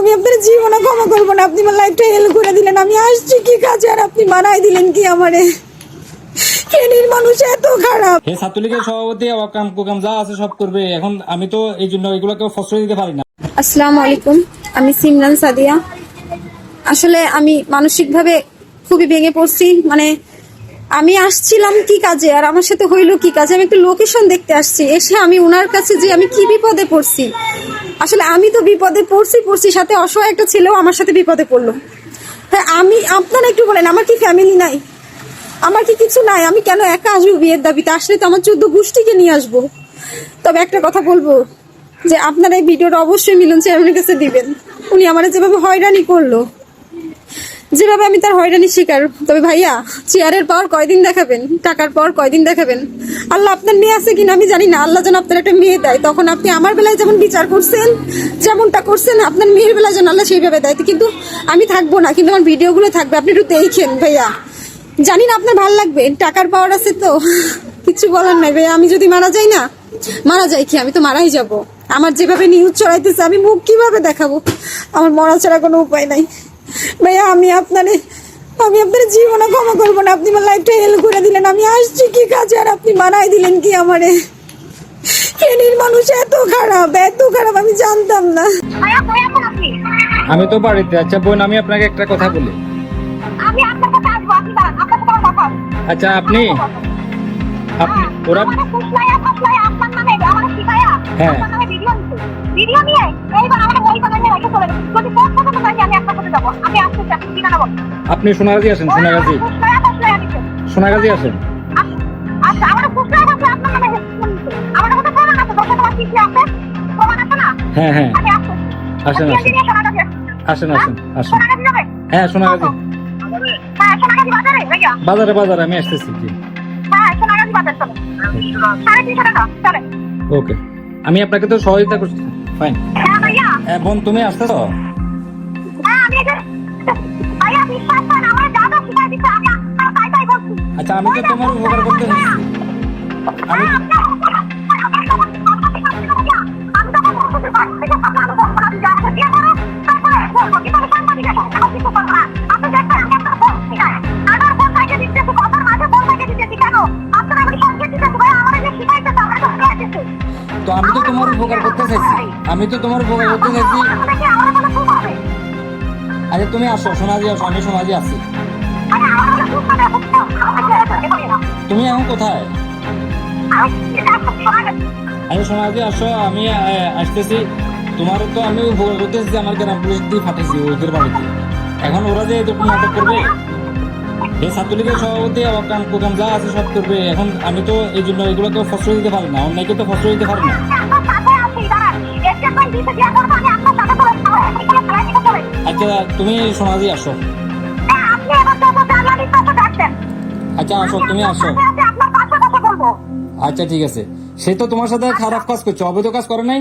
আমি আপনার জীবনে ক্ষমা করব না। আপনি আমার লাইফটা হেল করে দিলেন। আমি আসছি কি কাজে? আর আপনি মানাই দিলেন কি আমারে? ফেনীর মানুষ এত খারাপ। হে ছাত্রলীগের সভাপতি অকাম কুকাম যা আছে সব করবে। এখন আমি তো এই জন্য এগুলোকে ফসল দিতে পারি না। আসসালামু আলাইকুম। আমি সিমরান সাদিয়া। আসলে আমি মানসিকভাবে খুবই ভেঙে পড়ছি। মানে আমি আসছিলাম কি কাজে? আর আমার সাথে হইল কি কাজে? আমি একটা লোকেশন দেখতে আসছি। এসে আমি ওনার কাছে যে আমি কি বিপদে পড়ছি? আসলে আমি তো বিপদে পড়ছি পড়ছি সাথে অসহায় একটা ছেলেও আমার সাথে বিপদে পড়ল। হ্যাঁ আমি, আপনারা একটু বলেন, আমার কি ফ্যামিলি নাই? আমার কি কিছু নাই? আমি কেন একা আসব বিয়ের দাবিতে? আসলে তো আমার চোদ্দ গোষ্ঠীকে নিয়ে আসব। তবে একটা কথা বলব, যে আপনারা এই ভিডিওটা অবশ্যই মিলন চেয়ারম্যানের কাছে দিবেন। উনি আমার যেভাবে হয়রানি করল যেভাবে আমি তার হয়রানি শিকার, তবে ভাইয়া, চেয়ারের পাওয়ার কয়দিন দেখাবেন, টাকার পাওয়ার কয়দিন দেখাবেন? আল্লাহ আপনার মেয়ে আছে কিনা আমি জানি না। আল্লাহ যেন আপনার একটা মেয়ে দেয়, তখন আপনি আমার বেলায় যেমন বিচার করছেন, যেমনটা করছেন, আপনার মেয়ের বেলায় যেন আল্লাহ সেইভাবে দেয়। কিন্তু আমি থাকব না, কিন্তু আমার ভিডিওগুলো থাকবে, আপনি একটু দেখেন ভাইয়া। জানি না আপনার ভালো লাগবে, টাকার পাওয়ার আছে তো। কিছু বলার নাই ভাইয়া, আমি যদি মারা যাই না, মারা যাই কি? আমি তো মারাই যাব। আমার যেভাবে নিউজ চড়াইতেছে আমি মুখ কীভাবে দেখাবো? আমার মরা ছাড়া কোনো উপায় নাই। ভাইয়া আমি আপনার আমি আপনার জীবনে ক্ষমা করব না। আপনি আমার লাইফটা হেল করে দিলেন। আমি আসছি কি কাজে? আর আপনি মানাই দিলেন কি আমারে? ফেনীর মানুষ এত খারাপ এত খারাপ আমি জানতাম না। আমি তো বাড়িতে। আচ্ছা বোন আমি আপনাকে একটা কথা বলি। আমি আপনার কাছে আসব আপনি দাঁড়ান আপনার সাথে আমার কথা আচ্ছা আপনি আপনি হ্যাঁ, ওরা হ্যাঁ। ভিডিও নিয়ে এইবার টাকা শিখলে আছেন প্রমাণ আছে আছেন হ্যাঁ হ্যাঁ। আসেন, আসেন। আসেন আসেন আসেন। হ্যাঁ সোনাগাজী। হ্যাঁ বাজারে বাজারে বাজারে আমি আসতেছি জি। হ্যাঁ ওকে। আমি আপনাকে তো সহযোগিতা করছি ফাইন। হ্যাঁ বোন তুমি আসতেছো? হ্যাঁ আচ্ছা আমি তো তোমার উপকার করতে আমি তো আমি তো তোমার উপকার করতে চাইছি আমি তো তোমার উপকার করতে চাইছি আচ্ছা তুমি আসো সোনাজি আসো আমি সোনাজি আছি তুমি এখন কোথায় আমি সোনাজি আসো আমি আসতেছি তোমার তো আমি করতে চাইছি আমার গ্রাম পুলিশ দিয়ে ফাটেছি ওদের বাড়িতে এখন ওরা যে এরকম নাটক করবে এই ছাত্রলীগের সভাপতি অকাম কুকাম যা আছে সব করবে এখন আমি তো এই জন্য এগুলোকে ফসল দিতে পারি না অন্যায়কে তো ফসল দিতে পারি না আচ্ছা তুমি সোনাজি আসো। আচ্ছা আসো তুমি আসো। আচ্ছা ঠিক আছে। সে তো তোমার সাথে খারাপ কাজ করছে অবৈধ কাজ করে নাই?